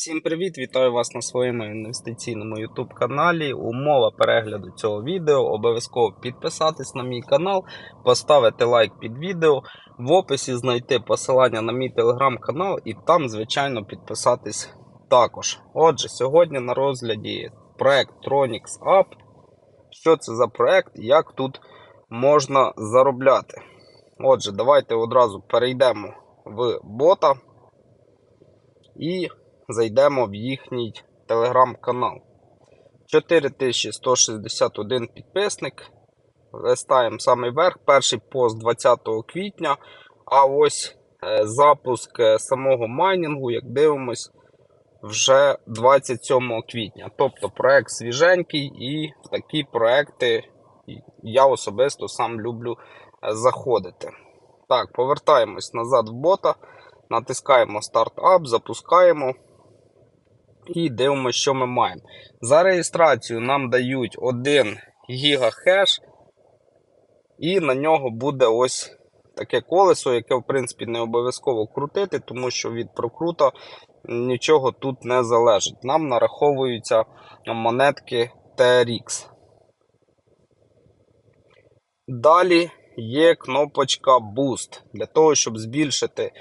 Всім привіт! Вітаю вас на своєму інвестиційному YouTube каналі. Умова перегляду цього відео. Обов'язково підписатись на мій канал, поставити лайк під відео, в описі знайти посилання на мій телеграм-канал і там, звичайно, підписатись також. Отже, сьогодні на розгляді проект Tronix App. Що це за проект як тут можна заробляти? Отже, давайте одразу перейдемо в бота. І зайдемо в їхній телеграм-канал. 4161 підписник. Листаємо самий верх, перший пост 20 квітня. А ось е, запуск е, самого майнінгу, як дивимось, вже 27 квітня. Тобто проект свіженький, і в такі проекти я особисто сам люблю е, заходити. Так, повертаємось назад в бота, натискаємо стартап, запускаємо. І дивимося, що ми маємо. За реєстрацію нам дають 1 гігахеш, і на нього буде ось таке колесо, яке, в принципі, не обов'язково крутити, тому що від прокрута нічого тут не залежить. Нам нараховуються монетки TRX. Далі є кнопочка Boost. Для того, щоб збільшити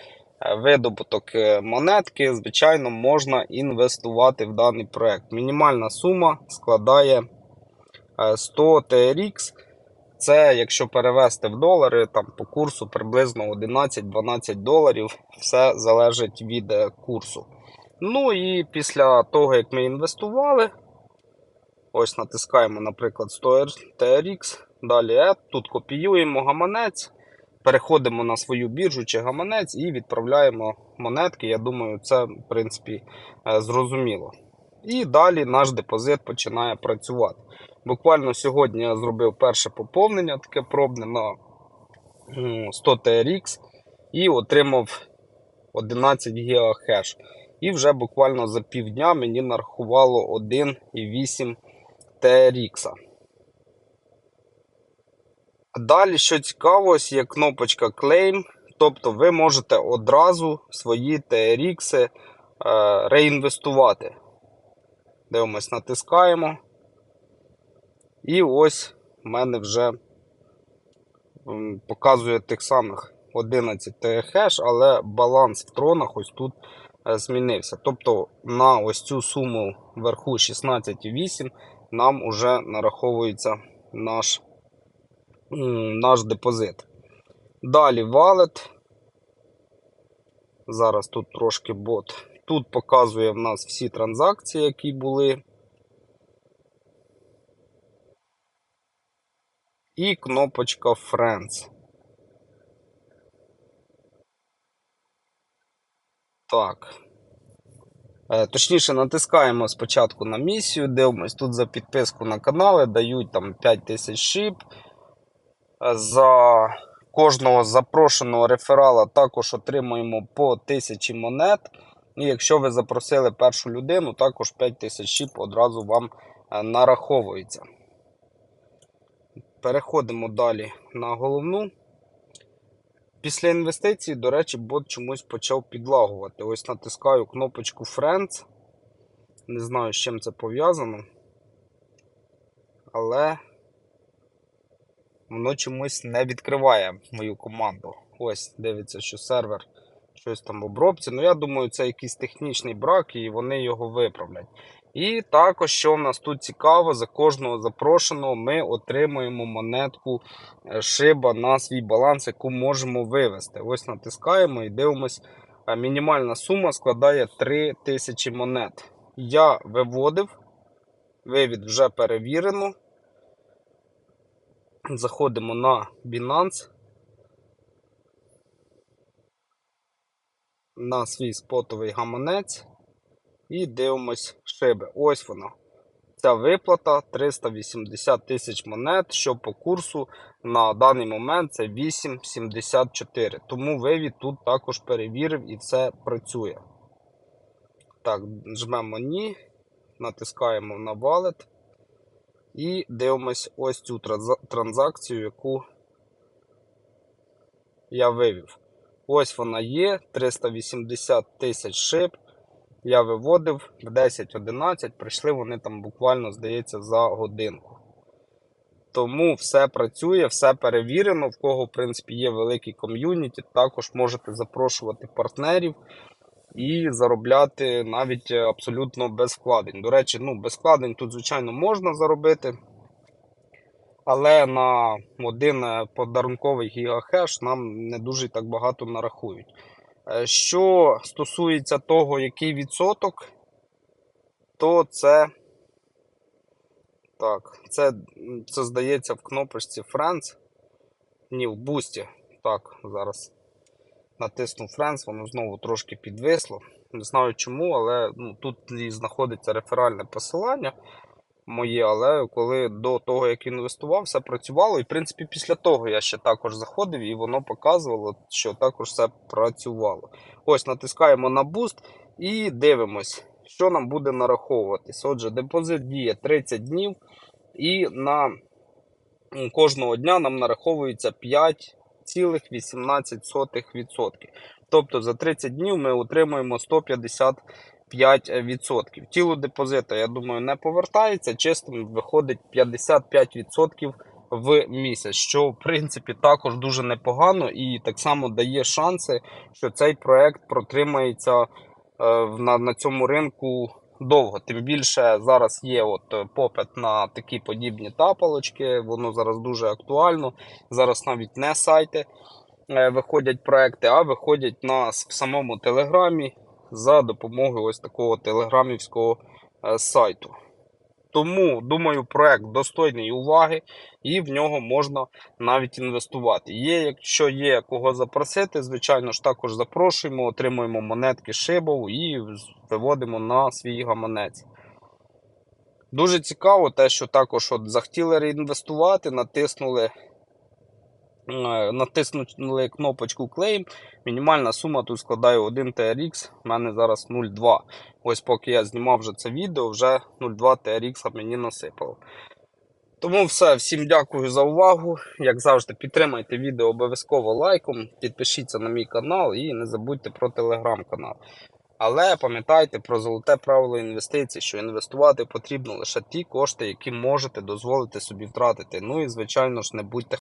видобуток е, монетки, звичайно, можна інвестувати в даний проект. Мінімальна сума складає 100 TRX. Це, якщо перевести в долари, там по курсу приблизно 11-12 доларів. Все залежить від е, курсу. Ну і після того, як ми інвестували, ось натискаємо, наприклад, 100 TRX. Далі тут копіюємо гаманець. Переходимо на свою біржу чи гаманець і відправляємо монетки. Я думаю, це в принципі е, зрозуміло. І далі наш депозит починає працювати. Буквально сьогодні я зробив перше поповнення, таке пробне на 100 TRX і отримав 11 ГГц. І вже буквально за півдня мені нарахувало 1,8 TRX. Далі, що цікаво, є кнопочка Claim. Тобто ви можете одразу свої TRX е, реінвестувати. Дивимось, натискаємо. І ось в мене вже показує тих самих 11 хеш, але баланс в тронах ось тут е, змінився. Тобто на ось цю суму вверху 16,8 нам вже нараховується наш наш депозит. Далі валет. Зараз тут трошки бот. Тут показує в нас всі транзакції, які були. І кнопочка Friends. Так. Е, точніше, натискаємо спочатку на місію, дивимось тут за підписку на канали, дають там 5000 шип. За кожного запрошеного реферала також отримуємо по 1000 монет. І якщо ви запросили першу людину, також 5000 шіп одразу вам е, нараховується. Переходимо далі на головну. Після інвестицій, до речі, бот чомусь почав підлагувати. Ось натискаю кнопочку Friends. Не знаю, з чим це пов'язано. Але воно чомусь не відкриває мою команду. Ось, дивиться, що сервер щось там в обробці. Ну, я думаю, це якийсь технічний брак, і вони його виправлять. І також, що в нас тут цікаво, за кожного запрошеного ми отримуємо монетку е, шиба на свій баланс, яку можемо вивести. Ось натискаємо і дивимось. е, Мінімальна сума складає 3000 монет. Я виводив, вивід вже перевірено. Заходимо на Binance. На свій спотовий гаманець і дивимось шиби. Ось вона. Ця виплата 380 тисяч монет, що по курсу на даний момент це 8,74. Тому вивід тут також перевірив і все працює. Так, жмемо ні, натискаємо на валет. І дивимось ось цю транзакцію, яку я вивів. Ось вона є, 380 тисяч шип. Я виводив в 10-11, прийшли вони там буквально, здається, за годинку. Тому все працює, все перевірено. В кого, в принципі, є великий ком'юніті, також можете запрошувати партнерів і заробляти навіть е, абсолютно без вкладень. До речі, ну, без вкладень тут, звичайно, можна заробити. Але на один е, подарунковий гігахеш нам не дуже так багато нарахують. Е, Що стосується того, який відсоток, то це. Так, це, це здається в кнопочці Friends. Ні, в бусті. Так, зараз натиснув Friends, воно знову трошки підвисло. Не знаю чому, але ну, тут знаходиться реферальне посилання моє, але коли до того, як інвестував, все працювало. І в принципі, після того я ще також заходив і воно показувало, що також все працювало. Ось натискаємо на Boost і дивимось, що нам буде нараховуватись. Отже, депозит діє 30 днів, і на кожного дня нам нараховується 5,18%. Тобто за 30 днів ми отримуємо 155%. Тіло депозита, я думаю, не повертається. Чистим виходить 55% в місяць, що в принципі також дуже непогано і так само дає шанси, що цей проект протримається е, на, на цьому ринку довго. Тим більше зараз є от е, попит на такі подібні тапалочки, воно зараз дуже актуально. Зараз навіть не сайти е, виходять проекти, а виходять на в самому Телеграмі за допомогою ось такого телеграмівського е, сайту. Тому, думаю, проект достойний уваги і в нього можна навіть інвестувати. Є, якщо є кого запросити, звичайно ж також запрошуємо, отримуємо монетки шибов і виводимо на свій гаманець. Дуже цікаво те, що також от захотіли реінвестувати, натиснули, натиснули кнопочку Claim. Мінімальна сума тут складає 1 TRX, в мене зараз 0,2. Ось поки я знімав вже це відео, вже 0,2 TRX мені насипало. Тому все, всім дякую за увагу. Як завжди, підтримайте відео обов'язково лайком, підпишіться на мій канал і не забудьте про телеграм-канал. Але пам'ятайте про золоте правило інвестицій, що інвестувати потрібно лише ті кошти, які можете дозволити собі втратити. Ну і звичайно ж не будьте